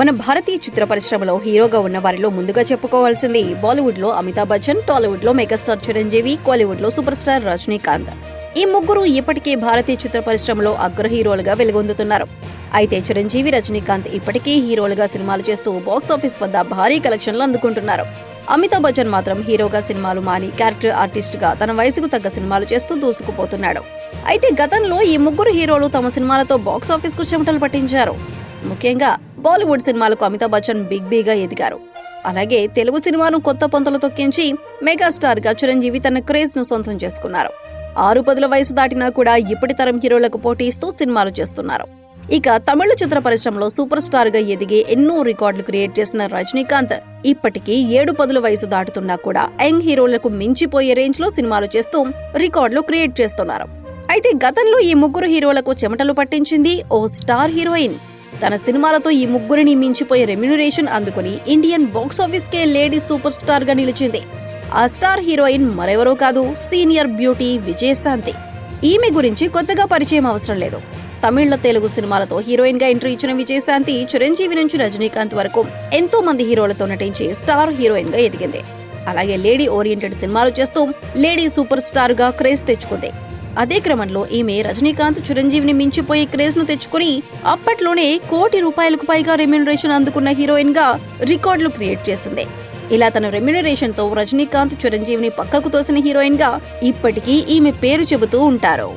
మన భారతీయ చిత్ర పరిశ్రమలో హీరోగా ఉన్న వారిలో ముందుగా చెప్పుకోవాల్సింది బాలీవుడ్లో అమితాబ్ బచ్చన్ టాలీవుడ్లో మెగాస్టార్ చిరంజీవి కాలీవుడ్లో సూపర్ స్టార్ రజనీకాంత్. ఈ ముగ్గురు ఇప్పటికే భారతీయ చిత్ర పరిశ్రమలో అగ్ర హీరోలుగా వెలుగొందుతున్నారు. అయితే చిరంజీవి రజనీకాంత్ ఇప్పటికీ హీరోలుగా సినిమాలు చేస్తూ బాక్స్ ఆఫీస్ వద్ద భారీ కలెక్షన్లు అందుకుంటున్నారు. అమితాబ్ బచ్చన్ మాత్రం హీరోగా సినిమాలు మాని క్యారెక్టర్ ఆర్టిస్ట్గా తన వయసుకు తగ్గ సినిమాలు చేస్తూ దూసుకుపోతున్నాడు. అయితే గతంలో ఈ ముగ్గురు హీరోలు తమ సినిమాలతో బాక్స్కు చెమటలు పట్టించారు. ముఖ్యంగా బాలీవుడ్ సినిమాలకు అమితాబ్ బచ్చన్ బిగ్ బీగా ఎదిగారు. అలాగే తెలుగు సినిమాను కొత్త పొంతలు తొక్కించి మెగాస్టార్గా చిరంజీవి తన క్రేజ్ను సొంతం చేసుకున్నారు. ఆరు పదుల వయసు దాటినా కూడా ఇప్పటి తరం హీరోలకు పోటీ ఇస్తూ సినిమాలు చేస్తున్నారు. ఇక తమిళ చిత్ర పరిశ్రమలో సూపర్ స్టార్గా ఎదిగే ఎన్నో రికార్డులు క్రియేట్ చేసిన రజనీకాంత్ ఇప్పటికీ ఏడు పదుల వయసు దాటుతున్నా కూడా యంగ్ హీరోలకు మించిపోయే రేంజ్లో సినిమాలు చేస్తూ రికార్డులు క్రియేట్ చేస్తున్నారు. అయితే గతంలో ఈ ముగ్గురు హీరోలకు చెమటలు పట్టించింది ఓ స్టార్ హీరోయిన్. తన సినిమాలతో ఈ ముగ్గురిని మించిపోయే రెమ్యునరేషన్ అందుకుని ఇండియన్ బాక్స్ ఆఫీస్ కే లేడీ సూపర్ స్టార్గా నిలిచింది. ఆ స్టార్ హీరోయిన్ మరెవరో కాదు సీనియర్ బ్యూటీ విజయశాంతి. ఈమె గురించి కొత్తగా పరిచయం అవసరం లేదు. తమిళ తెలుగు సినిమాలతో హీరోయిన్గా ఎంట్రీ ఇచ్చిన విజయశాంతి చిరంజీవి నుంచి రజనీకాంత్ వరకు ఎంతో మంది హీరోలతో నటించి స్టార్ హీరోయిన్గా ఎదిగింది. అలాగే లేడీ ఓరియంటెడ్ సినిమాలు చేస్తూ లేడీ సూపర్ స్టార్గా క్రేజ్ తెచ్చుకుంది. అదే క్రమంలో ఈమె రజనీకాంత్ చిరంజీవిని మించిపోయే క్రేజ్ను తెచ్చుకుని అప్పట్లోనే కోటి రూపాయలకు పైగా రెమ్యునరేషన్ అందుకున్న హీరోయిన్గా రికార్డులు క్రియేట్ చేసింది. ఇలా తన రెమ్యునరేషన్తో రజనీకాంత్ చిరంజీవిని పక్కకు తోసిన హీరోయిన్గా ఇప్పటికీ ఈమె పేరు చెబుతూ ఉంటారు.